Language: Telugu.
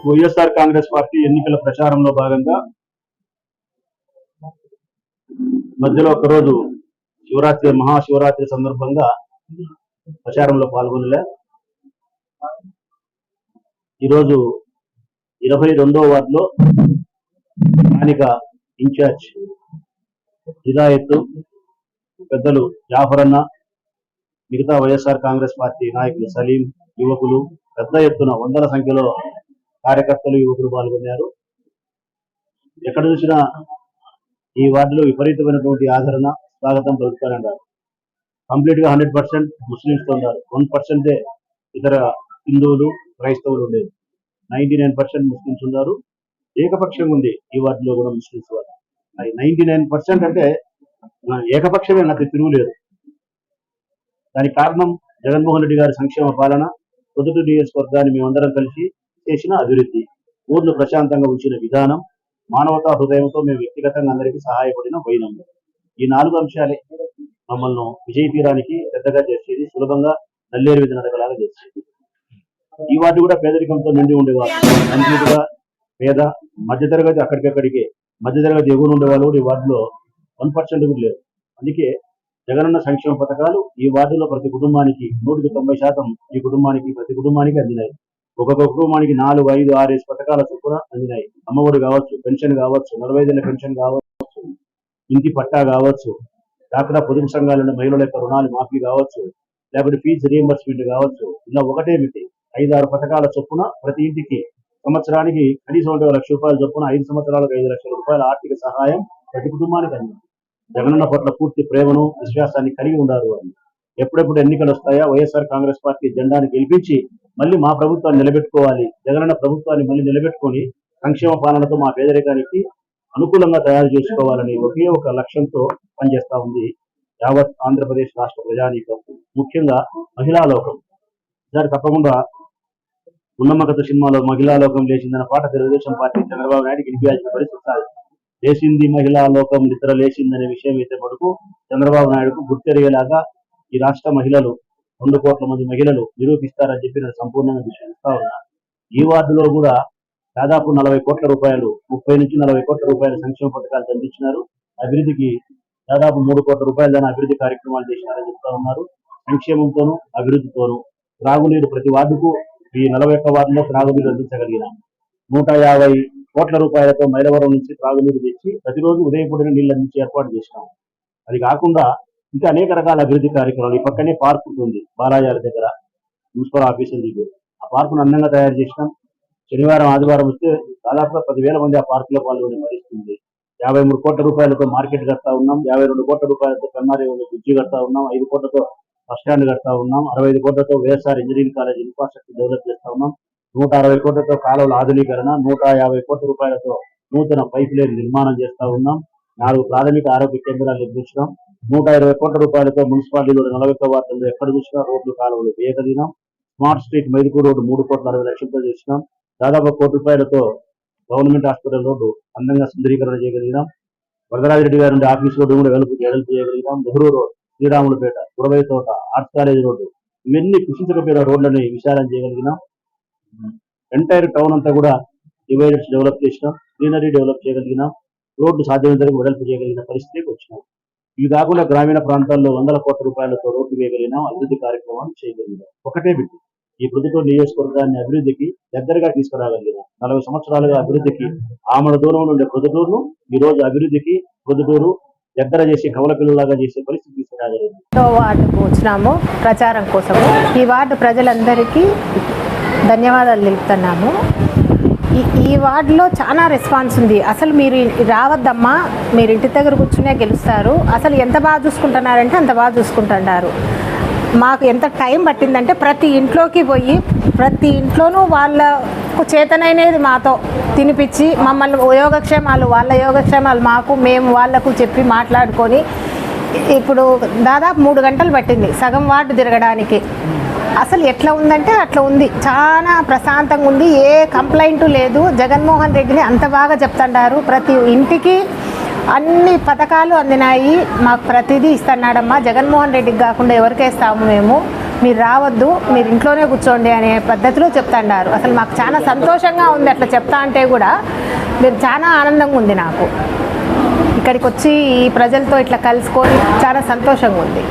వైఎస్ఆర్ కాంగ్రెస్ పార్టీ ఎన్నికల ప్రచారంలో భాగంగా మధ్యలో ఒకరోజు శివరాత్రి మహాశివరాత్రి సందర్భంగా ప్రచారంలో పాల్గొనలే. ఈరోజు ఇరవై రెండో వార్డులో స్థానిక ఇన్ఛార్జ్ హిదాయత్ పెద్దలు జాఫర్ అన్న మిగతా వైఎస్ఆర్ కాంగ్రెస్ పార్టీ నాయకులు సలీం యువకులు పెద్ద ఎత్తున వందల సంఖ్యలో కార్యకర్తలు యువకులు పాల్గొన్నారు. ఎక్కడ చూసినా ఈ వార్డులో విపరీతమైనటువంటి ఆదరణ స్వాగతం పలుకుతారన్నారు కంప్లీట్గా హండ్రెడ్ పర్సెంట్ ముస్లింస్తో ఉన్నారు. వన్ పర్సెంటే ఇతర హిందువులు క్రైస్తవులు ఉండేది. నైన్టీ నైన్ పర్సెంట్ ముస్లింస్ ఉన్నారు. ఏకపక్షంగా ఉంది ఈ వార్డులో కూడా ముస్లింస్ వారు. నైన్టీ నైన్ పర్సెంట్ అంటే ఆ, ఏకపక్షమే నాకు తిరుగులేదు. దానికి కారణం జగన్మోహన్ రెడ్డి గారి సంక్షేమ పాలన పొద్దుటూరు నియోజకవర్గాన్ని మేమందరం కలిసి చేసిన అభివృద్ధి. ఊర్లు ప్రశాంతంగా ఉంచిన విధానం మానవతా హృదయంతో మేము వ్యక్తిగతంగా అందరికీ సహాయపడిన పోయినాం ఈ నాలుగు అంశాలే మమ్మల్ని విజయ తీరానికి పెద్దగా చేసేది సులభంగా నల్లేరు విధి నడకలాగా చేసేది ఈ వార్డు కూడా పేదరికంతో నిండి ఉండేవారు. కంప్లీట్గా పేద మధ్యతరగతి అక్కడికక్కడికే మధ్యతరగతి ఎగురు ఉండేవాళ్ళు కూడా ఈ వార్డులో వన్ పర్సెంట్ కూడా లేరు. అందుకే జగనన్న సంక్షేమ పథకాలు ఈ వార్డులో ప్రతి కుటుంబానికి నూటికి తొంభై శాతం ఈ కుటుంబానికి ప్రతి కుటుంబానికి అందినాయి. ఒక్కొక్క కుటుంబానికి నాలుగు ఐదు ఆరేసి పథకాల చొప్పున అందినాయి. అమ్మఒడి కావచ్చు పెన్షన్ కావచ్చు నలభై ఐదు పెన్షన్ కావచ్చు ఇంటి పట్టా కావచ్చు డాక్టర్ పొదుపు సంఘాల మహిళల యొక్క రుణాలు మాఫీ కావచ్చు లేకపోతే ఫీజు రియంబర్స్మెంట్ కావచ్చు. ఇలా ఒకటేమిటి ఐదు ఆరు పథకాల చొప్పున ప్రతి ఇంటికి సంవత్సరానికి కనీసం ఒక లక్ష రూపాయల చొప్పున ఐదు సంవత్సరాలకు ఐదు లక్షల రూపాయల ఆర్థిక సహాయం ప్రతి కుటుంబానికి అందింది. జగనన్న పట్ల పూర్తి ప్రేమను విశ్వాసాన్ని కలిగి ఉన్నారు అని ఎప్పుడెప్పుడు ఎన్నికలు వస్తాయా వైఎస్ఆర్ కాంగ్రెస్ పార్టీ జెండాను గెలిపించి మళ్ళీ మా ప్రభుత్వాన్ని నిలబెట్టుకోవాలి. జగనన్న ప్రభుత్వాన్ని మళ్ళీ నిలబెట్టుకొని సంక్షేమ పాలనతో మా పేదరికానికి అనుకూలంగా తయారు చేసుకోవాలని ఒకే ఒక లక్ష్యంతో పనిచేస్తా ఉంది యావత్ ఆంధ్రప్రదేశ్ రాష్ట్ర ప్రజానీకం. ముఖ్యంగా మహిళా లోకం. ఈసారి తప్పకుండా ఉన్నమ్మకథ సినిమాలో మహిళా లోకం లేచిందన్న పాట తెలుగుదేశం పార్టీ చంద్రబాబు నాయుడు గెలిపించాల్సిన పరిస్థితి లేచింది మహిళా లోకం నిద్ర లేచిందనే విషయం అయితే మటుకు చంద్రబాబు నాయుడుకు గుర్తెరిగేలాగా ఈ రాష్ట్ర మహిళలు రెండు కోట్ల మంది మహిళలు నిరూపిస్తారని చెప్పి నేను సంపూర్ణంగా విశ్వసిస్తా ఉన్నాను ఈ వార్డులో కూడా దాదాపు నలభై కోట్ల రూపాయలు ముప్పై నుంచి నలభై కోట్ల రూపాయల సంక్షేమ పథకాలు అందించినారు. అభివృద్ధికి దాదాపు మూడు కోట్ల రూపాయల దాని అభివృద్ధి కార్యక్రమాలు చేసినారని చెప్తా ఉన్నారు. సంక్షేమంతోనూ అభివృద్ధితోనూ త్రాగునీరు ప్రతి వార్డుకు ఈ నలభై ఒక్క వార్డులో త్రాగునీరు అందించగలిగినాం. నూట యాభై కోట్ల రూపాయలతో మైలవరం నుంచి త్రాగునీరు తెచ్చి ప్రతిరోజు ఉదయపూడిన నీళ్ళు అందించి ఏర్పాటు చేసినాం. అది కాకుండా ఇంకా అనేక రకాల అభివృద్ధి కార్యక్రమాలు ఈ పక్కనే పార్క్ ఉంటుంది బాలాజాల దగ్గర. మున్సిపల్ ఆఫీసుల దగ్గర ఆ పార్కును అందంగా తయారు చేసినాం. శనివారం ఆదివారం వస్తే దాదాపుగా పదివేల మంది ఆ పార్కులో పాల్గొనే పరిస్థితి యాభై మూడు కోట్ల రూపాయలతో మార్కెట్ కడతా ఉన్నాం. యాభై రెండు కోట్ల రూపాయలతో కన్నారి బ్రిడ్జి కడతా ఉన్నాం. ఐదు కోట్లతో బస్ స్టాండ్ కడతా ఉన్నాం. అరవై ఐదు కోట్లతో YSR engineering college infrastructure develop చేస్తా ఉన్నాం. నూట అరవై కోట్లతో కాలువల ఆధునీకరణ నూట యాభై కోట్ల రూపాయలతో నూతన పైప్ లైన్ నిర్మాణం చేస్తా ఉన్నాం. నాలుగు ప్రాథమిక ఆరోగ్య కేంద్రాలు నిర్మించినాం. నూట ఇరవై కోట్ల రూపాయలతో మున్సిపాలిటీలో నలభై ఒక్క వార్డుల్లో ఎక్కడ చూసినా రోడ్లు కాలువలు వేయగలిగినాం స్మార్ట్ స్ట్రీట్ మైదుకూరు రోడ్డు మూడు కోట్ల అరవై లక్షలతో చేసినాం. దాదాపు కోటి రూపాయలతో గవర్నమెంట్ హాస్పిటల్ రోడ్డు అందంగా సుందరీకరణ చేయగలిగినాం వరదరాజరెడ్డి గారి నుండి ఆఫీస్ రోడ్డు కూడా వెలుపు వెలుపు చేయగలిగినాం. నెహ్రూ రోడ్ శ్రీరాములపేట గురవై తోట ఆర్ట్స్ కాలేజ్ రోడ్డు ఇవన్నీ కృషించకపోయిన రోడ్లని విశాలం చేయగలిగినాం. ఎంటైర్ టౌన్ అంతా కూడా డివైడర్స్ డెవలప్ చేసినాం. గ్రీనరీ డెవలప్ చేయగలిగినాం. రోడ్డు సాధ్యమైన వెడల్పు చేయగలిగిన పరిస్థితికి వచ్చినాం. ఇవి కాకుండా గ్రామీణ ప్రాంతాల్లో వందల కోట్ల రూపాయలతో రోడ్డు వేయగలిగినాం అభివృద్ధి కార్యక్రమాలు చేయగలిగినాం ఒకటే బిడ్డ. ఈ ప్రొద్దుటూరు నియోజకవర్గాన్ని అభివృద్ధికి దగ్గరగా తీసుకురాగలిగినాం నలభై సంవత్సరాలుగా అభివృద్ధికి ఆమడ దూరంలో ఉండే ప్రొద్దుటూరును ఈ రోజు అభివృద్ధికి ప్రొద్దుటూరు దగ్గర చేసి కవల పిల్లలాగా చేసే పరిస్థితి తీసుకురాగలిగింది. వార్డుకు వచ్చినాము ప్రచారం కోసము. ఈ వార్డు ప్రజలందరికీ ధన్యవాదాలు తెలుపుతున్నాము. ఈ వార్డులో చాలా రెస్పాన్స్ ఉంది. అసలు మీరు రావద్దమ్మా మీరు ఇంటి దగ్గర కూర్చునే గెలుస్తారు. అసలు ఎంత బాగా చూసుకుంటున్నారంటే అంత బాగా చూసుకుంటున్నారు. మాకు ఎంత టైం పట్టిందంటే ప్రతి ఇంట్లోకి పోయి ప్రతి ఇంట్లోనూ వాళ్ళకు చేతనైనది మాతో తినిపించి మమ్మల్ని యోగక్షేమాలు వాళ్ళ యోగక్షేమాలు మాకు మేము వాళ్ళకు చెప్పి మాట్లాడుకొని ఇప్పుడు దాదాపు మూడు గంటలు పట్టింది సగం వార్డు తిరగడానికి. అసలు ఎట్లా ఉందంటే అట్లా ఉంది. చాలా ప్రశాంతంగా ఉంది. ఏ కంప్లైంట్ లేదు. జగన్మోహన్ రెడ్డిని అంత బాగా చెప్తున్నారు ప్రతి ఇంటికి అన్ని పథకాలు అందినాయి. మాకు ప్రతిదీ ఇస్తున్నాడమ్మా. జగన్మోహన్ రెడ్డికి కాకుండా ఎవరికేస్తాము మేము? మీరు రావద్దు. మీరు ఇంట్లోనే కూర్చోండి అనే పద్ధతిలో చెప్తాండారు. అసలు మాకు చాలా సంతోషంగా ఉంది అట్లా చెప్తా అంటే కూడా మీరు చాలా ఆనందంగా ఉంది నాకు. ఇక్కడికి వచ్చి ఈ ప్రజలతో ఇట్లా కలుసుకొని చాలా సంతోషంగా ఉంది.